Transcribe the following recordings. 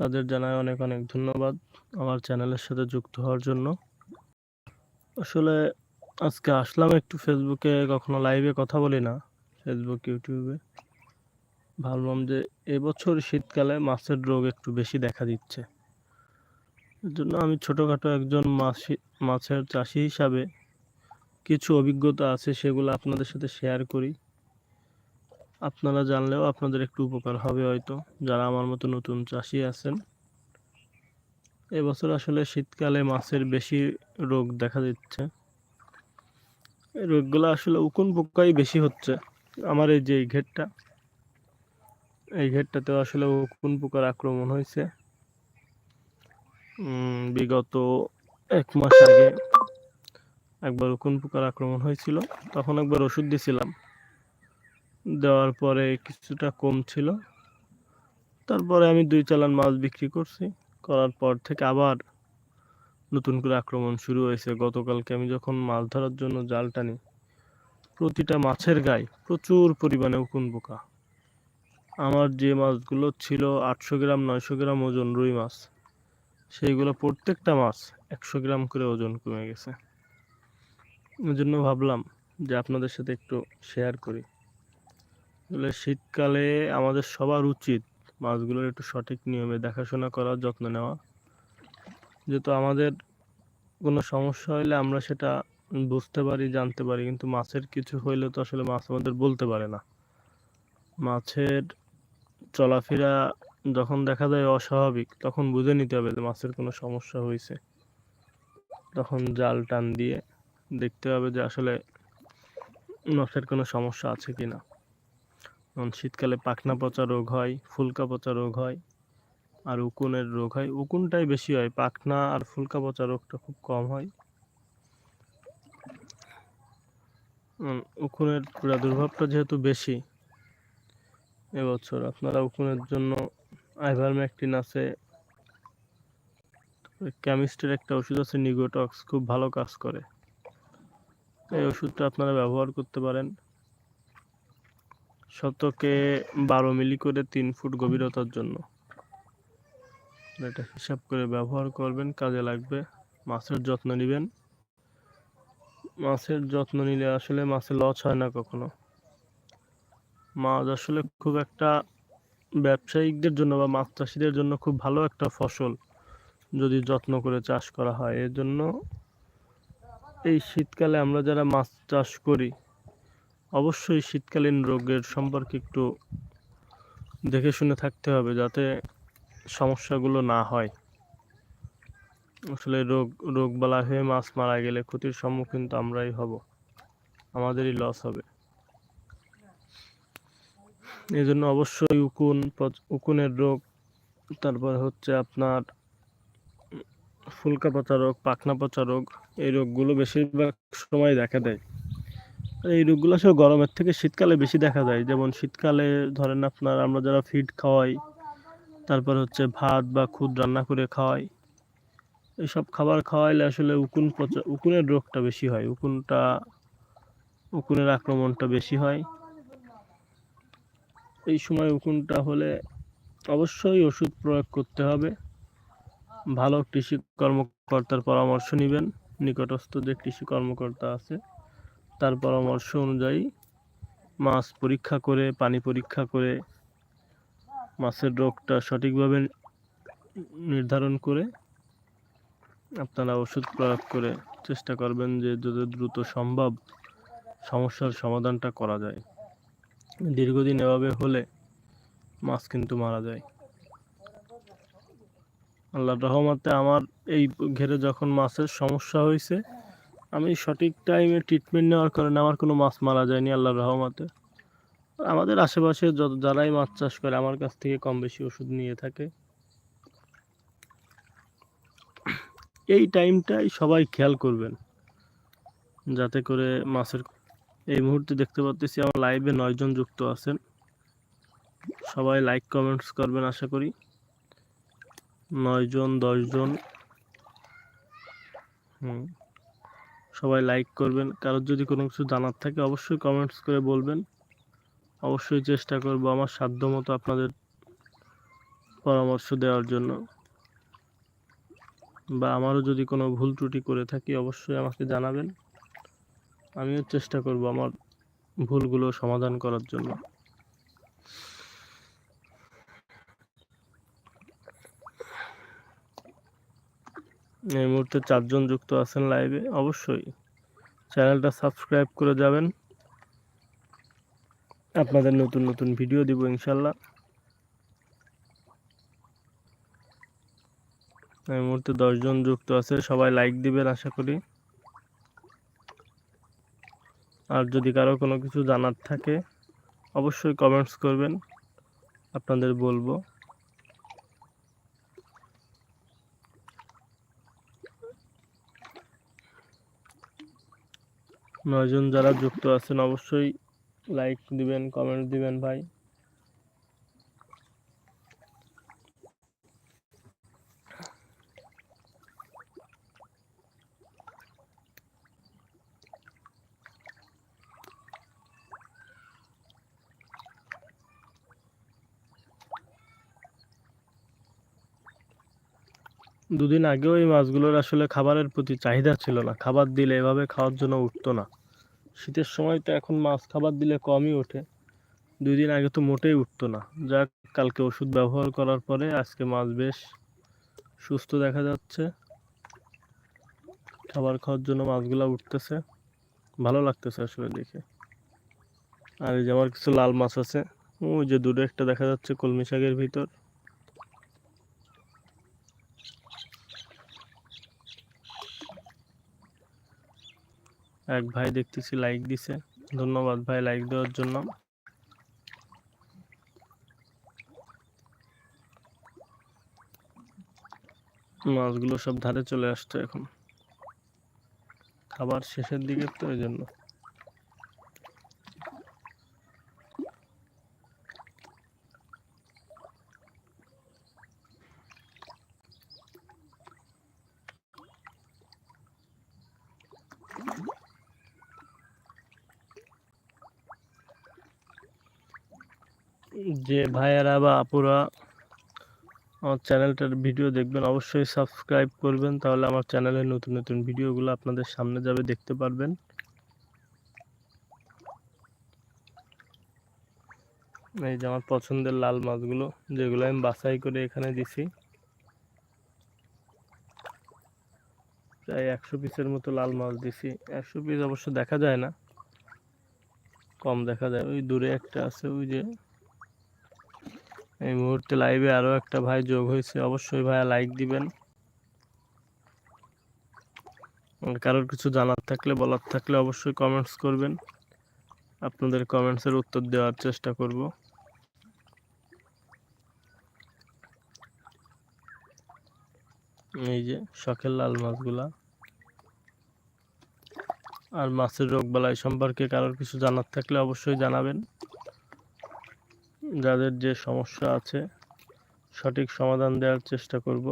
তাদের জানাই অনেক অনেক ধন্যবাদ আমার চ্যানেলের সাথে যুক্ত হওয়ার জন্য। আসলে আজকে আসলাম একটু ফেসবুকে কখনো লাইভে কথা বলি না ফেসবুক ইউটিউবে ভাবলাম যে এবছর শীতকালে মাছের রোগ একটু বেশি দেখা দিচ্ছে। এর জন্য আমি ছোটোখাটো একজন মাছি মাছের চাষি হিসাবে কিছু অভিজ্ঞতা আছে সেগুলো আপনাদের সাথে শেয়ার করি। আপনারা জানলেও আপনাদের একটু উপকার হবে হয়তো, যারা আমার মতো নতুন চাষি আছেন। এবছর আসলে শীতকালে মাছের বেশি রোগ দেখা দিচ্ছে। রোগগুলো আসলে উকুন পোকাই বেশি হচ্ছে আমার এই যে ঘেরটা। এই ঘেরটাতেও আসলে উকুন পোকার আক্রমণ হয়েছে। বিগত এক মাস আগে একবার উকুন পোকার আক্রমণ হয়েছিল, তখন একবার ওষুধ দিয়েছিলাম দেওয়ার পরে কিছুটা কম ছিল। তারপরে আমি দুই চালান মাছ বিক্রি করছি। করার পর থেকে আবার নতুন করে আক্রমণ শুরু হয়েছে। গতকালকে আমি যখন মাছ ধরার জন্য জাল টানি, প্রতিটা মাছের গায়ে প্রচুর পরিমাণে উকুন পোকা। আমার যে মাছগুলো ছিল আটশো গ্রাম, নয়শো গ্রাম ওজন রুই মাছ, সেইগুলো প্রত্যেকটা মাছ একশো গ্রাম করে ওজন কমে গেছে। ওই জন্য ভাবলাম যে আপনাদের সাথে একটু শেয়ার করি। আসলে শীতকালে আমাদের সবার উচিত মাছগুলোর একটু সঠিক নিয়মে দেখাশোনা করা যত্ন নেওয়া। যেহেতু আমাদের কোনো সমস্যা হলে আমরা সেটা বুঝতে পারি, জানতে পারি, কিন্তু মাছের কিছু হইলে তো আসলে মাছ আমাদের বলতে পারে না। মাছের চলাফেরা যখন দেখা যায় অস্বাভাবিক, তখন বুঝে নিতে হবে যে মাছের কোনো সমস্যা হয়েছে তখন জাল টান দিয়ে দেখতে হবে যে আসলে মাছের কোনো সমস্যা আছে কি না যেমন শীতকালে পাখনা পচা রোগ হয়, ফুলকা পচা রোগ হয়, আর উকুনের রোগ হয়। উকুনটাই বেশি হয়, পাখনা আর ফুলকা পচা রোগটা খুব কম হয়। উকুনের প্রাদুর্ভাবটা যেহেতু বেশি এবছর, আপনারা উকুনের জন্য আইভারমেকটিন আছে কেমিস্টের একটা ওষুধ আছে, নিগোটক্স, খুব ভালো কাজ করে। এই ওষুধটা আপনারা ব্যবহার করতে পারেন। শতকে বারো মিলি করে তিন ফুট গভীরতার জন্য। এটা হিসাব করে ব্যবহার করবেন, কাজে লাগবে। মাছের যত্ন নেবেন। মাছের যত্ন নিলে আসলে মাছের লস হয় না কখনো। মাছ আসলে খুব একটা ব্যবসায়িকদের জন্য বা মাছ চাষিদের জন্য খুব ভালো একটা ফসল যদি যত্ন করে চাষ করা হয়। এর জন্য এই শীতকালে আমরা যারা মাছ চাষ করি অবশ্যই শীতকালীন রোগের সম্পর্কে একটু দেখে শুনে থাকতে হবে যাতে সমস্যাগুলো না হয়। আসলে রোগ রোগ বালা হয়ে মাছ মারা গেলে ক্ষতির সম্মুখীন তো আমরাই হব। আমাদেরই লস হবে। এই জন্য অবশ্যই উকুন উকুনের রোগ, তারপর হচ্ছে আপনার ফুলকা পচা রোগ, পাখনা পচা রোগ, এই রোগগুলো বেশিরভাগ সময় দেখা দেয়। এই রোগগুলো আসলে গরমের থেকে শীতকালে বেশি দেখা যায়। যেমন শীতকালে ধরেন আপনার আমরা যারা ফিড খাওয়াই, তারপর হচ্ছে ভাত বা খুদ রান্না করে খাওয়াই। এইসব খাবার খাওয়াইলে আসলে উকুন পচা উকুনের রোগটা বেশি হয়, উকুনটা, উকুনের আক্রমণটা বেশি হয়। এই সময় উকুনটা হলে অবশ্যই ওষুধ প্রয়োগ করতে হবে। ভালো কৃষি কর্মকর্তার পরামর্শ নেবেন, নিকটস্থ যে কৃষি কর্মকর্তা আছে। তার পরামর্শ অনুযায়ী মাছ পরীক্ষা করে, পানি পরীক্ষা করে, মাছের রোগটা সঠিকভাবে নির্ধারণ করে আপনারা ওষুধ প্রয়োগ করে চেষ্টা করবেন যে যত দ্রুত সম্ভব সমস্যার সমাধানটা করা যায়। দীর্ঘদিন এভাবে হলে মাছ কিন্তু মারা যায়। আল্লাহর রহমতে আমার এই ঘেরে যখন মাছের সমস্যা হয়েছে আমি সঠিক টাইমে ট্রিটমেন্ট নেওয়ার কারণে আমার কোনো মাছ মারা যায়নি, আল্লাহর রহমতে। আমাদের আশেপাশে যত যারাই মাছ চাষ করে, আমার কাছ থেকে কম বেশি ওষুধ নিয়ে থাকে। এই টাইমটাই সবাই খেয়াল করবেন। যাতে করে মাছের, এই মুহূর্তে দেখতে পাচ্ছি আমার লাইভে নয়জন যুক্ত আছেন। সবাই লাইক কমেন্টস করবেন, আশা করি। নয়জন দশজন হুম। সবাই লাইক করবেন। কারোর যদি কোনো কিছু জানার থাকে অবশ্যই কমেন্টস করে বলবেন। অবশ্যই চেষ্টা করব আমার সাধ্য মতো আপনাদের পরামর্শ দেওয়ার জন্য। বা আমারও যদি কোনো ভুল ত্রুটি করে থাকি অবশ্যই আমাকে জানাবেন। আমিও চেষ্টা করব আমার ভুলগুলো সমাধান করার জন্য। এই মুহূর্তে চারজন যুক্ত আছেন লাইভে অবশ্যই চ্যানেলটা সাবস্ক্রাইব করে যাবেন। আপনাদের নতুন নতুন ভিডিও দিব ইনশাল্লাহ। এই মুহূর্তে দশজন যুক্ত আছে, সবাই লাইক দিবেন আশা করি। আর যদি কারও কোনো কিছু জানার থাকে, অবশ্যই কমেন্টস করবেন, আপনাদের বলব। নয়জন যারা যুক্ত আছেন, অবশ্যই লাইক দিবেন কমেন্ট দিবেন ভাই। দুদিন আগেও এই মাছগুলোর আসলে খাবারের প্রতি চাহিদা ছিল না। খাবার দিলে এভাবে খাওয়ার জন্য উঠতো না। শীতের সময় তো এখন মাছ খাবার দিলে কমই ওঠে। দুই দিন আগে তো মোটেই উঠতো না। যাক, কালকে ওষুধ ব্যবহার করার পরে আজকে মাছ বেশ সুস্থ দেখা যাচ্ছে। খাবার খাওয়ার জন্য মাছগুলো উঠতেছে। ভালো লাগতেছে আসলে দেখে। আর এই যে আমার কিছু লাল মাছ আছে, ওই যে দূরে একটা দেখা যাচ্ছে কলমি শাকের ভিতর। এক ভাই দেখতেছি লাইক দিছে। ধন্যবাদ ভাই লাইক দেওয়ার জন্য। মাছগুলো সব ধারে চলে আসছে এখন। খাবার শেষের দিকে তো এই জন্য। যে ভাইয়ারা বা আপুরা আমার চ্যানেলটার ভিডিও দেখবেন, অবশ্যই সাবস্ক্রাইব করবেন, তাহলে আমার চ্যানেলের নতুন নতুন ভিডিওগুলো আপনাদের সামনে যাবে, দেখতে পারবেন। এই যে আমার পছন্দের লাল মাছগুলো, যেগুলো আমি বাছাই করে এখানে দিছি। প্রায় একশো পিসের মতো লাল মাছ দিছি। একশো পিস অবশ্য দেখা যায় না, কম দেখা যায়। ওই দূরে একটা আছে, ওই যে এই মুহূর্তে লাইভে আরও একটা ভাই যোগ হয়েছে, অবশ্যই ভাইয়া লাইক দিবেন। কারোর কিছু জানার থাকলে, বলার থাকলে অবশ্যই কমেন্টস করবেন। আপনাদের কমেন্টসের উত্তর দেওয়ার চেষ্টা করব। এই যে, শখের লাল মাছগুলা। আর মাছের রোগবালাই সম্পর্কে কারোর কিছু জানার থাকলে অবশ্যই জানাবেন। যাদের যে সমস্যা আছে, সঠিক সমাধান দেওয়ার চেষ্টা করব।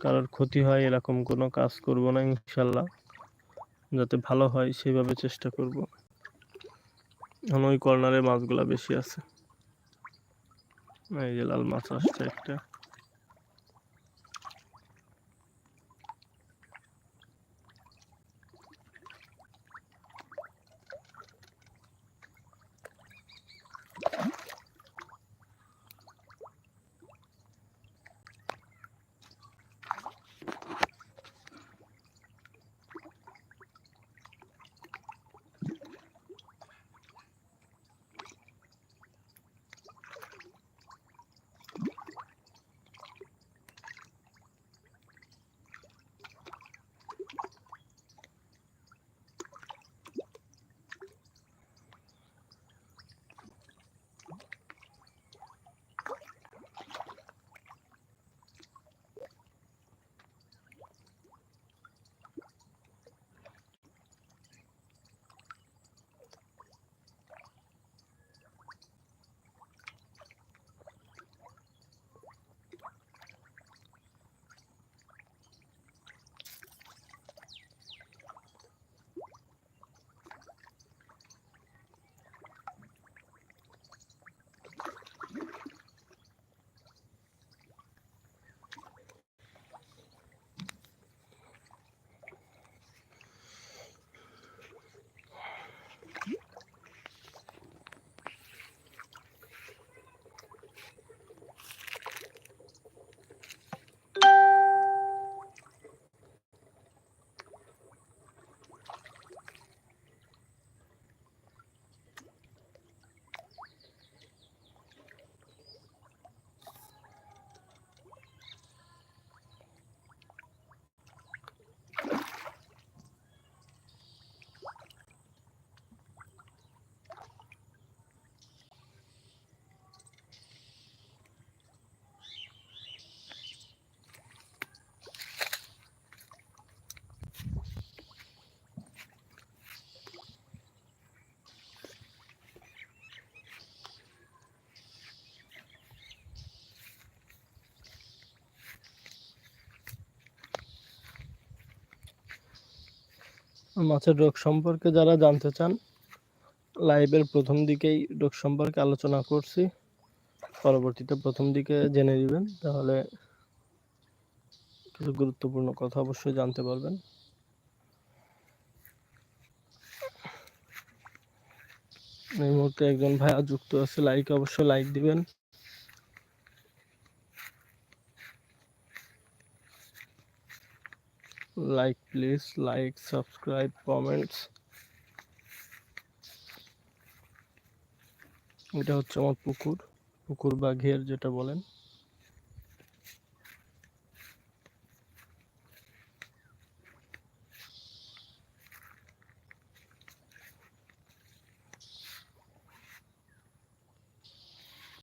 কারোর ক্ষতি হয় এরকম কোনো কাজ করব না ইনশাল্লাহ যাতে ভালো হয়, সেভাবে চেষ্টা করব। এখন ওই কর্নারে মাছগুলা বেশি আছে। এই যে লাল মাছ আসছে একটা। মাছের রোগ সম্পর্কে যারা জানতে চান, লাইভের প্রথম দিকেই রোগ সম্পর্কে আলোচনা করছি। পরবর্তীতে প্রথম দিকে জেনে নেবেন, তাহলে কিছু গুরুত্বপূর্ণ কথা অবশ্যই জানতে পারবেন। এই মুহূর্তে একজন ভাইয়া যুক্ত আছে লাইক অবশ্যই লাইক দিবেন। Like please like subscribe comments এটা হচ্ছে আমার পুকুর পুকুর বা ঘের যেটা বলেন।